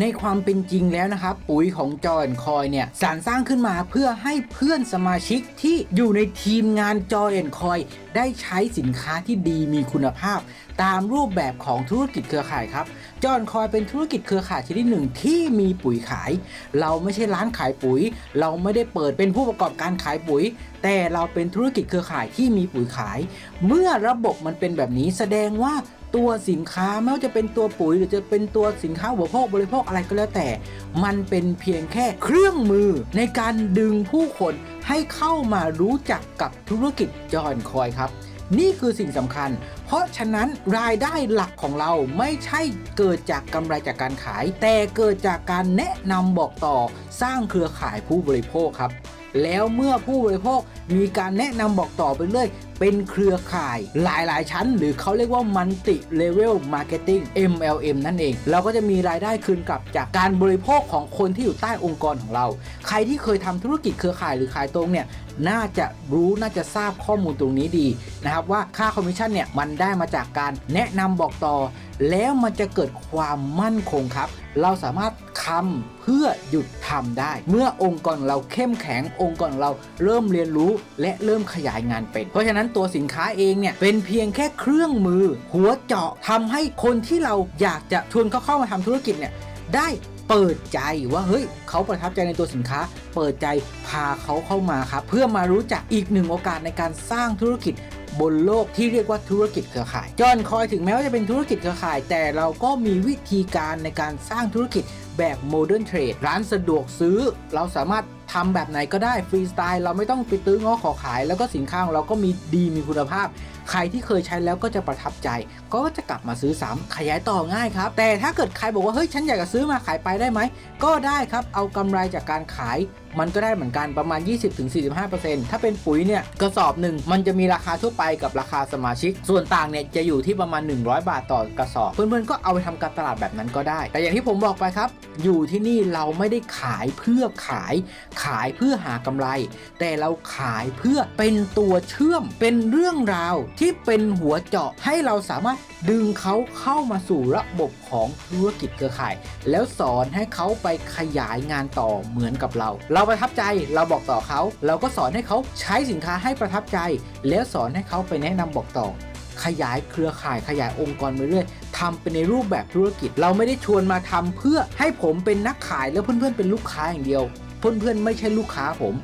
ในความเป็นจริงแล้วนะครับปุ๋ยของจอแอนคอยเนี่ยสารสร้างขึ้นมาเพื่อให้เพื่อนสมาชิกที่อยู่ในทีมงานจอแอนคอยได้ใช้สินค้าที่ดีมีคุณภาพ ตามรูปแบบของธุรกิจเครือข่ายครับจอแอนคอยเป็นธุรกิจเครือข่ายชนิดหนึ่งที่มีปุ๋ยขาย เราไม่ใช่ร้านขายปุ๋ย เราไม่ได้เปิดเป็นผู้ประกอบการขายปุ๋ย แต่เราเป็นธุรกิจเครือข่ายที่มีปุ๋ยขาย เมื่อระบบมันเป็นแบบนี้แสดงว่าตัวสินค้าไม่ว่าจะเป็นตัวปุ๋ยหรือจะเป็นตัวสินค้าอุปโภคบริโภคอะไรก็แล้วแต่ มันเป็นเพียงแค่เครื่องมือในการดึงผู้คนให้เข้ามารู้จักกับธุรกิจจอนคอยครับ นี่คือสิ่งสำคัญ เพราะฉะนั้นรายได้หลักของเราไม่ใช่เกิดจากกำไรจากการขาย แต่เกิดจากการแนะนำบอกต่อสร้างเครือข่ายผู้บริโภคครับ แล้วเมื่อผู้บริโภค มีการแนะนำบอกต่อไปเรื่อย เป็นเครือข่ายหลายๆ ชั้น หรือเขาเรียกว่า multi level marketing MLM นั่นเอง เราก็จะมีรายได้คืนกลับจากการบริโภคของคนที่อยู่ใต้องค์กรของเรา ใครที่เคยทำธุรกิจเครือข่ายหรือขายตรงเนี่ย น่าจะรู้น่าจะทราบข้อมูลตรงนี้ดีนะครับว่าค่าคอมมิชชั่นเนี่ยมันได้มาจากการแนะนำบอกต่อ แล้วมันจะเกิดความมั่นคงครับ เราสามารถทำเพื่อหยุดทำได้ เมื่อองค์กรเราเข้มแข็งองค์กรเราเริ่มเรียนรู้และเริ่มขยายงานเป็น เพราะฉะนั้นตัวสินค้าเองเนี่ยเป็นเพียงแค่เครื่องมือ หัวเจาะทำให้คนที่เราอยากจะชวนเขาเข้ามาทำธุรกิจเนี่ยได้ เปิดใจว่าเฮ้ยเขาประทับใจในตัวสินค้า เปิดใจพาเขาเข้ามาครับเพื่อมารู้จักอีกหนึ่งโอกาสในการสร้างธุรกิจบนโลกที่เรียกว่าธุรกิจเครือข่ายจอนคอยถึงแม้ว่าจะเป็นธุรกิจเครือข่าย แต่เราก็มีวิธีการในการสร้างธุรกิจแบบโมเดิร์นเทรดร้านสะดวกซื้อ เราสามารถ ทำแบบไหนก็ได้ฟรีสไตล์เราไม่ต้องไปตื้อง้อขอขาย แล้วก็สินค้าของเราก็มีดีมีคุณภาพ ใครที่เคยใช้แล้วก็จะประทับใจ ก็จะกลับมาซื้อซ้ำขยายต่อง่ายครับ แต่ถ้าเกิดใครบอกว่าเฮ้ยฉันอยากจะซื้อมาขายไปได้ไหมก็ได้ครับเอากำไรจากการขาย มันก็ได้เหมือนกันประมาณ 20-45%ถ้าเป็นปุ๋ยเนี่ยกระสอบหนึ่งมันจะมีราคาทั่วไปกับราคาสมาชิก ส่วนต่างเนี่ยจะอยู่ที่ประมาณ 100 บาทต่อกระสอบ เพื่อนๆก็เอาไปทำการตลาดแบบนั้นก็ได้ แต่อย่างที่ผมบอกไปครับ อยู่ที่นี่เราไม่ได้ขายเพื่อขาย ขายเพื่อหากำไร แต่เราขายเพื่อเป็นตัวเชื่อมเป็นเรื่องราวที่เป็นหัวเจาะให้เราสามารถดึงเขาเข้ามาสู่ระบบของธุรกิจเครือข่าย แล้วสอนให้เขาไปขยายงานต่อเหมือนกับเรา เราประทับใจเราบอกต่อเขา เราก็สอนให้เขาใช้สินค้าให้ประทับใจ แล้วสอนให้เขาไปแนะนำบอกต่อ ขยายเครือข่ายขยายองค์กรไปเรื่อยทำเป็นในรูปแบบธุรกิจ เราไม่ได้ชวนมาทำเพื่อให้ผมเป็นนักขายแล้วเพื่อนๆเป็นลูกค้าอย่างเดียว เพื่อนๆไม่ใช่ลูกค้าผม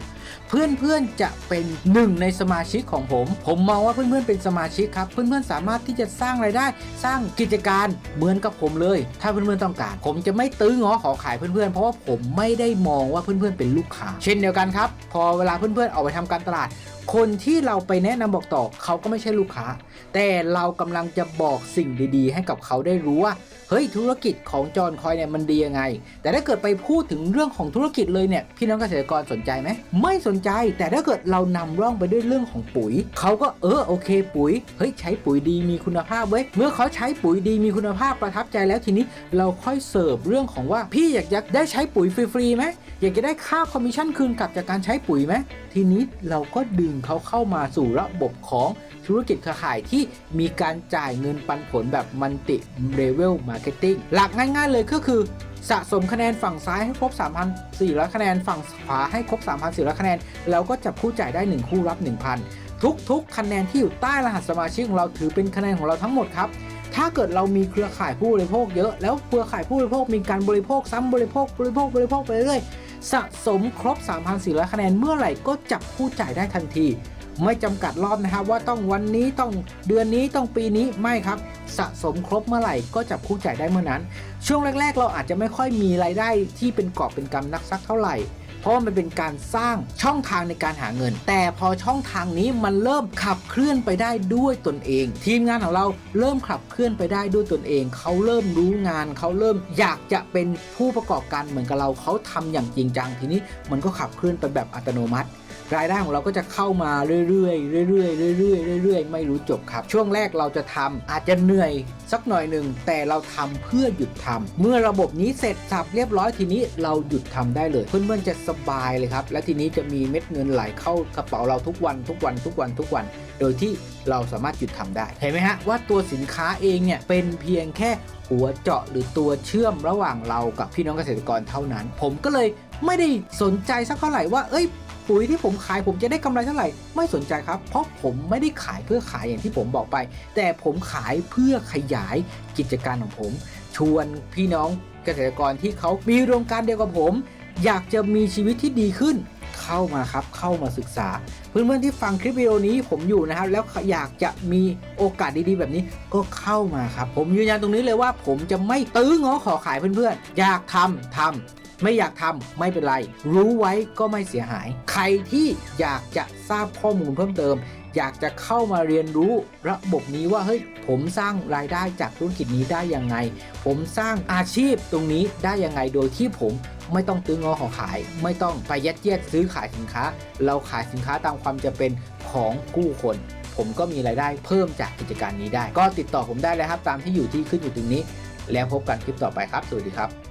เพื่อนๆจะเป็นหนึ่งในสมาชิกของผม ผมมองว่าเพื่อนๆเป็นสมาชิกครับ เพื่อนๆสามารถที่จะสร้างไรายได้ สร้างกิจการเหมือนกับผมเลย ถ้าเพื่อนๆต้องการ ผมจะไม่ตื้อง้อขอขายเพื่อนๆเพราะว่าผมไม่ได้มองว่าเพื่อนๆเป็นลูกค้า เช่นเดียวกันครับ พอเวลาเพื่อนๆออกไปทำการตลาด คนที่เราไปแนะนำบอกต่อเขาก็ไม่ใช่ลูกค้า แต่เรากำลังจะบอกสิ่งดีๆ ให้กับเขาได้รู้ว่าเฮ้ยธุรกิจของจอห์นคอยเนี่ยมันดียังไง แต่ถ้าเกิดไปพูดถึงเรื่องของธุรกิจเลยเนี่ยพี่น้องเกษตรกรสนใจไหมไม่สนใจ แต่ถ้าเกิดเรานำร่องไปด้วยเรื่องของปุ๋ย เขาก็เออโอเค ปุ๋ยเฮ้ยใช้ปุ๋ยดีมีคุณภาพเว้ยเมื่อเขาใช้ปุ๋ยดีมีคุณภาพประทับใจแล้วทีนี้เราค่อยเสิร์ฟเรื่องของว่าพี่อยากได้ใช้ปุ๋ยฟรีๆไหมอยากจะได้ค่าคอมมิชชั่นคืนกลับจากการใช้ปุ๋ยไหม ทีนี้เราก็ดึงเขาเข้ามาสู่ระบบของธุรกิจเครือข่ายที่มีการจ่ายเงินปันผลแบบมันติเ e เวลมาร์เก็ตติ้งหลักง่ายๆเลยก็คือสะสมคะแนนฝั่งซ้ายให้ครบ 3,400 คะแนนฝั่งขวาให้ครบ 3,400 คะแนน แล้วก็จับคู่จ่ายได้ 1 คู่รับ 1,000 ทุกๆ คะแนนที่อยู่ใต้รหัสสมาชิกของเราถือเป็นคะแนนของเราทั้งหมดครับ ถ้าเกิดเรามีเครือข่ายผู้บริโภคเยอะแล้วเครือข่ายผู้บริโภคมีการบริโภคซ้ำบริโภคบริโภคบริโภคไปเรื่อยสะสมครบ 3,400 คะแนนเมื่อไหร่ก็จับคู่จ่ายได้ทันที ไม่จำกัดรอบนะครับว่าต้องวันนี้ต้องเดือนนี้ต้องปีนี้ไม่ครับ สะสมครบเมื่อไหร่ก็จับคู่จ่ายได้เมื่อนั้น ช่วงแรก ๆ เราอาจจะไม่ค่อยมีรายได้ที่เป็นกอบเป็นกำนักสักเท่าไหร่ เพราะมันเป็นการสร้างช่องทางในการหาเงิน แต่พอช่องทางนี้มันเริ่มขับเคลื่อนไปได้ด้วยตนเอง ทีมงานของเราเริ่มขับเคลื่อนไปได้ด้วยตนเอง เขาเริ่มรู้งานเขาเริ่มอยากจะเป็นผู้ประกอบการเหมือนกับเราเขาทำอย่างจริงจังทีนี้มันก็ขับเคลื่อนไปแบบอัตโนมัติ รายได้ของเราก็จะเข้ามาเรื่อยๆเรื่อยๆเรื่อยๆเรื่อยๆ ไม่รู้จบครับ ช่วงแรกเราจะทำอาจจะเหนื่อยสักหน่อยหนึ่งแต่เราทำเพื่อหยุดทำเมื่อระบบนี้เสร็จสับเรียบร้อยทีนี้เราหยุดทำได้เลยเพื่อนๆจะสบายเลยครับ และทีนี้จะมีเม็ดเงินไหลเข้ากระเป๋าเราทุกวันทุกวันทุกวันทุกวัน โดยที่เราสามารถหยุดทำได้เห็นไหมฮะว่าตัวสินค้าเองเนี่ยเป็นเพียงแค่หัวเจาะหรือตัวเชื่อมระหว่างเรากับพี่น้องเกษตรกรเท่านั้น ผมก็เลยไม่ได้สนใจสักเท่าไหร่ว่า เอ้ย ปุ๋ยที่ผมขายผมจะได้กำไรเท่าไหร่ ไม่สนใจครับ เพราะผมไม่ได้ขายเพื่อขายอย่างที่ผมบอกไป แต่ผมขายเพื่อขยายกิจการของผม ชวนพี่น้องเกษตรกรที่เขามีอุดมการเดียวกับผม อยากจะมีชีวิตที่ดีขึ้นเข้ามาครับเข้ามาศึกษา เพื่อนๆที่ฟังคลิปวิดีโอนี้ผมอยู่นะครับ แล้วอยากจะมีโอกาสดีๆ แบบนี้ก็เข้ามาครับ ผมยืนยันตรงนี้เลยว่า ผมจะไม่ตื้อง้อขอขายเพื่อนๆ อยากทำทำ ไม่อยากทำไม่เป็นไร รู้ไว้ก็ไม่เสียหาย ใครที่อยากจะทราบข้อมูลเพิ่มเติม อยากจะเข้ามาเรียนรู้ระบบนี้ว่าเฮ้ยผมสร้างรายได้จากธุรกิจนี้ได้ยังไง ผมสร้างอาชีพตรงนี้ได้ยังไงโดยที่ผมไม่ต้องตื้องอขอขาย ไม่ต้องไปยัดเยียดซื้อขายสินค้า เราขายสินค้าตามความจำเป็นของผู้คนผมก็มีรายได้เพิ่มจากกิจการนี้ได้ ก็ติดต่อผมได้เลยครับ ตามที่อยู่ที่ขึ้นอยู่ตรงนี้ แล้วพบกันคลิปต่อไปครับ สวัสดีครับ